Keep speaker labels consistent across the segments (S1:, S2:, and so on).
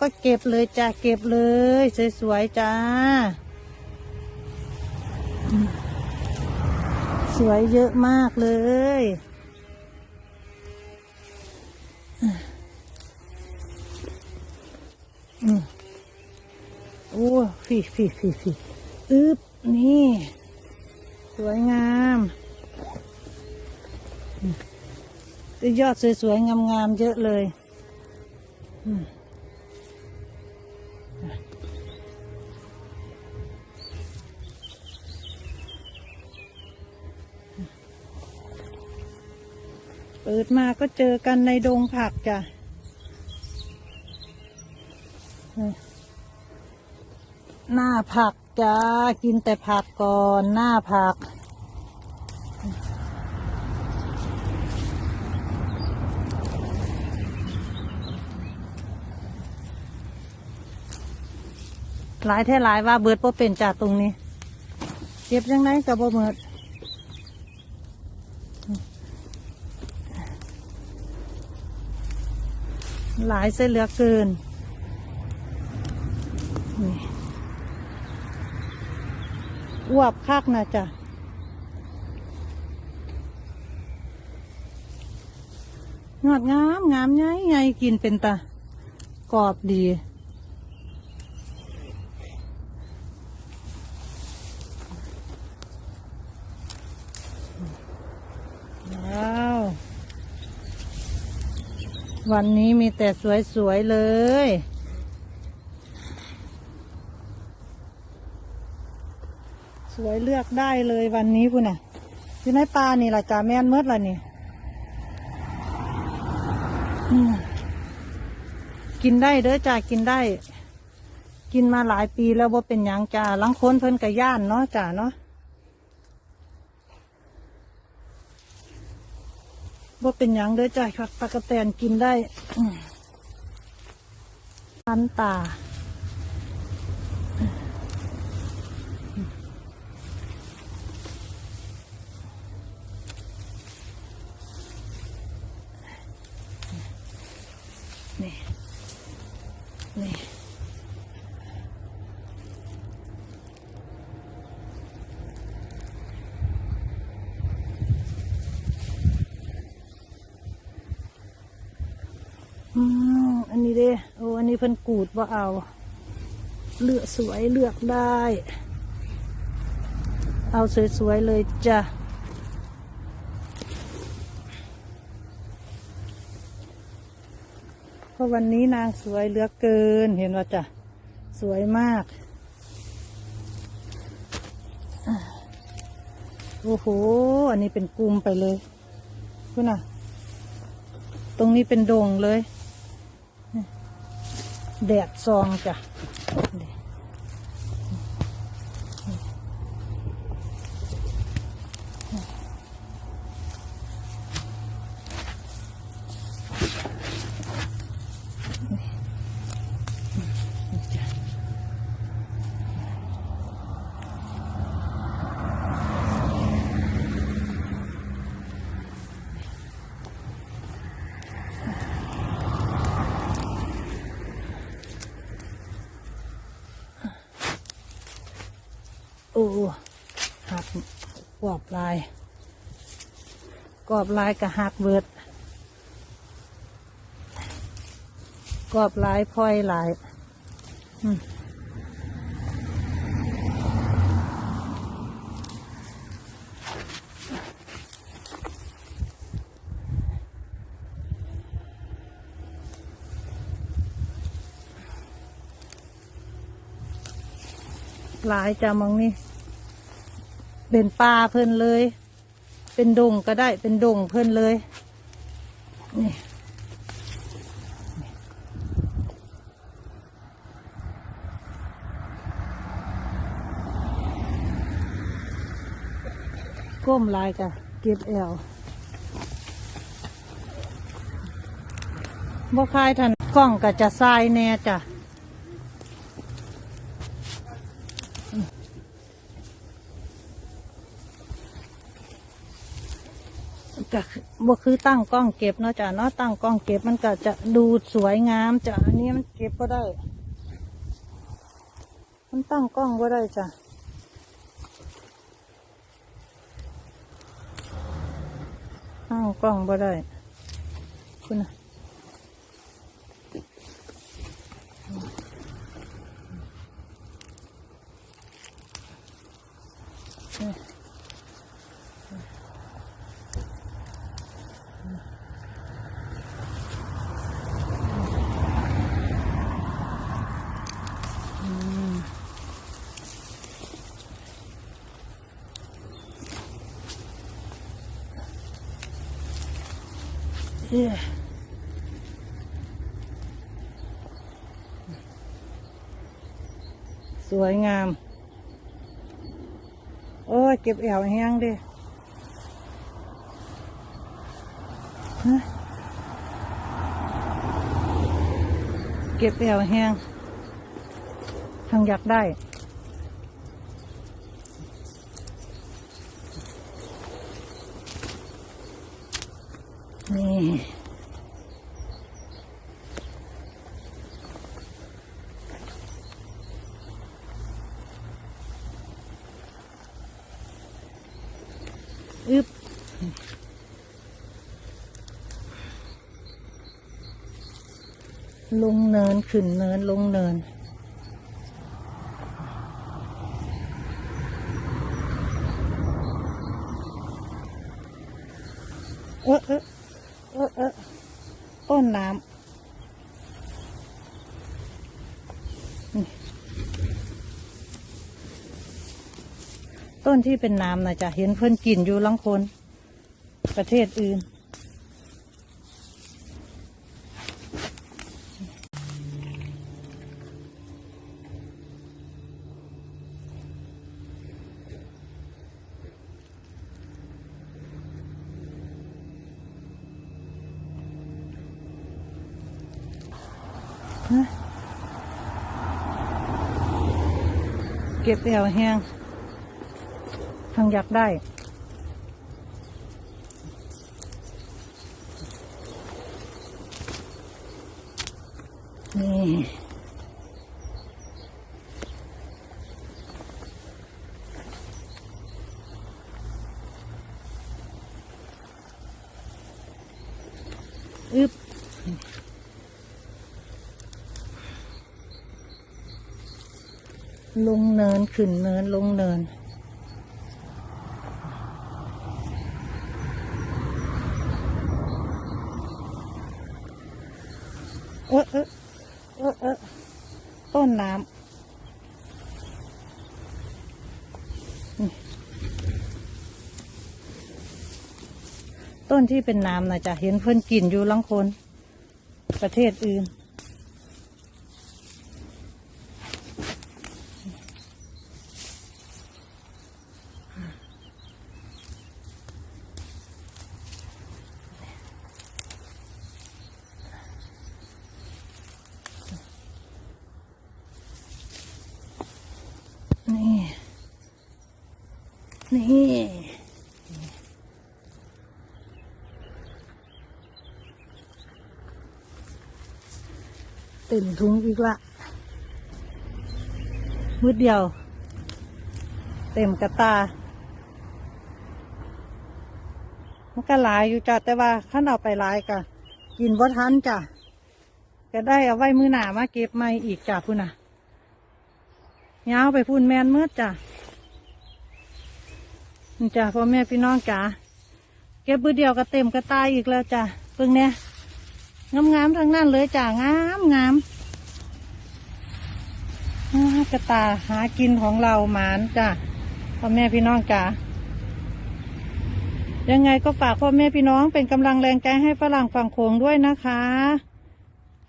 S1: ก็เก็บเลยจ้าเก็บเลย สวยๆจ้า สวยเยอะมากเลยอืมโอ้ฟีฟีฟีฟีอึบนี่ สวยงามอืมยอดสวยๆงามๆเยอะเลย อืม เปิดมาก็เจอกันในดงผักจ้ะหน้าผักจ้ากินแต่ผักก่อนหน้าผัก หลายแท่หลายว่าเบิดบ่เป็นจากตรงนี้ เก็บยังไงกับบ่เบิด หลายเส้นเหลือเกินนี่อวบคักนะจ๊ะงอดงามงามไงไงกินเป็นตากรอบดี ว้าว วันนี้มีแต่สวย ๆ เลย สวยเลือกได้เลยวันนี้พุ่นน่ะอยู่ในปลานี่ล่ะจ่าแม่นเมดล่ะนี่กินได้เด้อจ้ากินได้ กินมาหลายปีแล้วว่าเป็นยังจ้าลังค้นเพิ่นกระย่านเนาะจ้าเนาะ บ่เป็นหยังเด้อจ้ะผักตะกะแตนกินได้พันตา นี่ นี่ อืมอันนี้เด้โอ้อั นี้เพิ่นกูดว่าเอา เลือกสวยเลือกได้ เอาสวยๆเลยจ้ะเพราะวันนี้นางสวยเหลือกเกินเห็นว่าจ้ะ สวยมาก โอ้โห อันนี้เป็นกลุ่มไปเลยคุณน่ะ ตรงนี้เป็นดงเลย แดดซองจ้ะ โอ้หักกรอบลายกรอบลายกับหักเบิดกรอบลายพลอยลาย อืม หลายจะมองนี่เป็นป่าเพิ่นเลย เป็นดงก็ได้เป็นดงเพิ่นเลยนี่ก้มลายกะเก็บแอวบ่คายทันกล้องก็จะทรายแน่จ้ะ ก็บ่คือตั้งกล้องเก็บเนาะจ้ะเนาะตั้งกล้องเก็บมันก็จะดูสวยงามจ้ะอันนี้มันเก็บก็ได้ มันตั้งกล้องก็ได้จ้ะตั้งกล้องก็ได้คุณนะ สวยงาม โอ้ยเก็บแอวแห้งดิเก็บแอวแห้งทางอยากได้ นี่อึบลงเนิน ขึ้นเนิน ลงเนิน เออเออ เออเออต้นน้ำต้นที่เป็นน้ำนะจ๊ะ เห็นเพื่อนกินอยู่ลังคน ประเทศอื่น เก็บแอวแห้งทางอยากได้นี่อึบ ลงเนินขึ้นเนินลงเนิน เออเออเออเออต้นน้ำต้นที่เป็นน้ำนะจ๊ะเห็นเพื่อนกินอยู่ลังคน ประเทศอื่น นี่เต็มถุงอีกละมืดเดียว เต็มกระตา มันก็หลายอยู่จ้ะแต่ว่าขั้นเอาไปหลายกะกินบ่ทันจ้ะก็ได้เอาไว้มือหนามาเก็บไม่อีกจ้ะพุ่นน่ะยาวไปพูนแมนมืดจ้ะ นี่จ้ะพ่อแม่พี่น้องจ๋าเก็บบือเดียวก็เต็มกระตายอีกแล้วจ้ะเพิ่งเนี่ยงามงามๆทั้งนั้นเลยจ้ะงามงามกระตาหากินของเราหมานจ้ะพ่อแม่พี่น้องจ๋ายังไงก็ฝากพ่อแม่พี่น้องเป็นกำลังแรงใจให้ฝรั่งฝั่งโขงด้วยนะคะ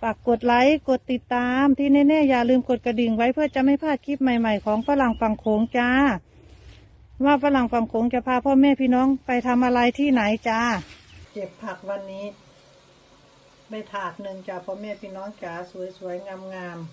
S1: ฝากกดไลค์กดติดตามที่แน่ๆอย่าลืมกดกระดิ่งไว้เพื่อจะไม่พลาดคลิปใหม่ ๆ ของฝรั่งฝั่งโขงจ้า ว่าฝรั่งฝั่งโขงจะพาพ่อแม่พี่น้องไปทำอะไรที่ไหนจ้า เก็บผักวันนี้ ไปถาดหนึ่งจ้าพ่อแม่พี่น้องจ๋าสวยๆงามๆ